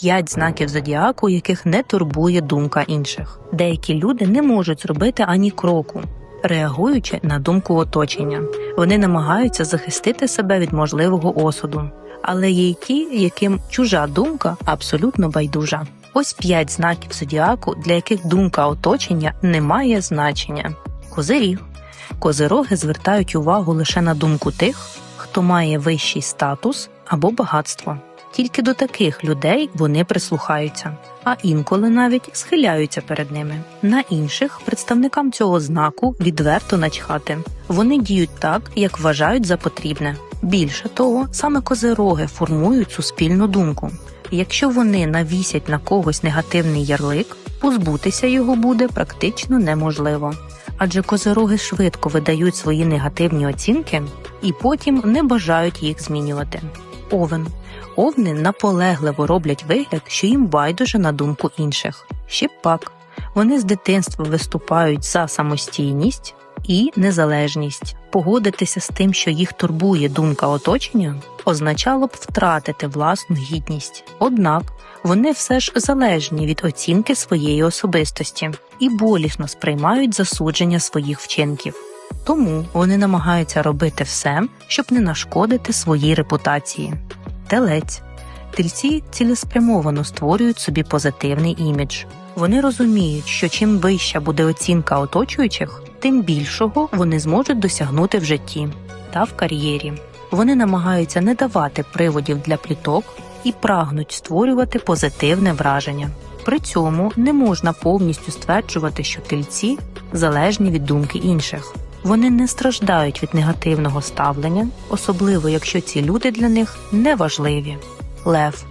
п'ять знаків зодіаку, яких не турбує думка інших. Деякі люди не можуть зробити ані кроку, реагуючи на думку оточення. Вони намагаються захистити себе від можливого осуду. Але є й ті, яким чужа думка абсолютно байдужа. Ось п'ять знаків зодіаку, для яких думка оточення не має значення. Козиріг. Козироги звертають увагу лише на думку тих, хто має вищий статус або багатство. Тільки до таких людей вони прислухаються, а інколи навіть схиляються перед ними. На інших представникам цього знаку відверто начхати. Вони діють так, як вважають за потрібне. Більше того, саме козироги формують суспільну думку. Якщо вони навісять на когось негативний ярлик, позбутися його буде практично неможливо. Адже козироги швидко видають свої негативні оцінки і потім не бажають їх змінювати. Овен. Овни наполегливо роблять вигляд, що їм байдуже на думку інших. Щепак. Вони з дитинства виступають за самостійність і незалежність. Погодитися з тим, що їх турбує думка оточення, означало б втратити власну гідність. Однак вони все ж залежні від оцінки своєї особистості і болісно сприймають засудження своїх вчинків. Тому вони намагаються робити все, щоб не нашкодити своїй репутації. Телець. Тельці цілеспрямовано створюють собі позитивний імідж. Вони розуміють, що чим вища буде оцінка оточуючих, тим більшого вони зможуть досягнути в житті та в кар'єрі. Вони намагаються не давати приводів для пліток і прагнуть створювати позитивне враження. При цьому не можна повністю стверджувати, що тельці залежні від думки інших. Вони не страждають від негативного ставлення, особливо якщо ці люди для них не важливі. Лев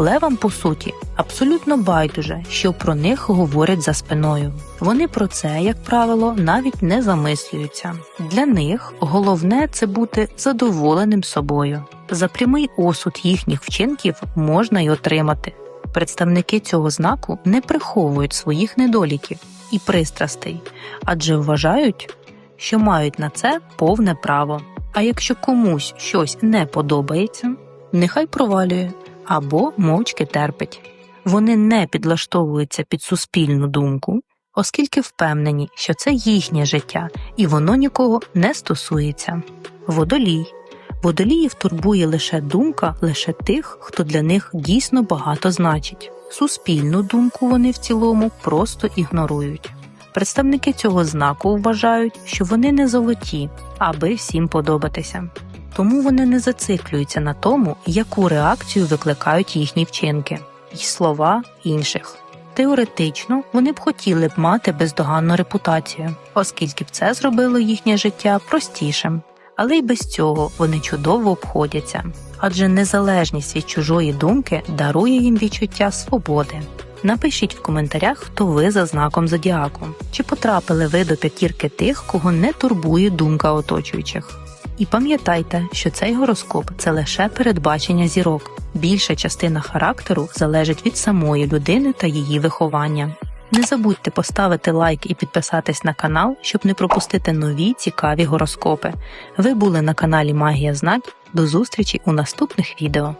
Левам, по суті, абсолютно байдуже, що про них говорять за спиною. Вони про це, як правило, навіть не замислюються. Для них головне це бути задоволеним собою. За прямий осуд їхніх вчинків можна й отримати. Представники цього знаку не приховують своїх недоліків і пристрастей, адже вважають, що мають на це повне право. А якщо комусь щось не подобається, нехай провалює або мовчки терпить. Вони не підлаштовуються під суспільну думку, оскільки впевнені, що це їхнє життя і воно нікого не стосується. Водолій. Водоліїв турбує лише думка лише тих, хто для них дійсно багато значить. Суспільну думку вони в цілому просто ігнорують. Представники цього знаку вважають, що вони не золоті, аби всім подобатися. Тому вони не зациклюються на тому, яку реакцію викликають їхні вчинки й слова інших. Теоретично вони б хотіли б мати бездоганну репутацію, оскільки б це зробило їхнє життя простішим, але й без цього вони чудово обходяться, адже незалежність від чужої думки дарує їм відчуття свободи. Напишіть в коментарях, хто ви за знаком зодіаку, чи потрапили ви до п'ятірки тих, кого не турбує думка оточуючих. І пам'ятайте, що цей гороскоп це лише передбачення зірок. Більша частина характеру залежить від самої людини та її виховання. Не забудьте поставити лайк і підписатись на канал, щоб не пропустити нові цікаві гороскопи. Ви були на каналі Магія Знать. До зустрічі у наступних відео.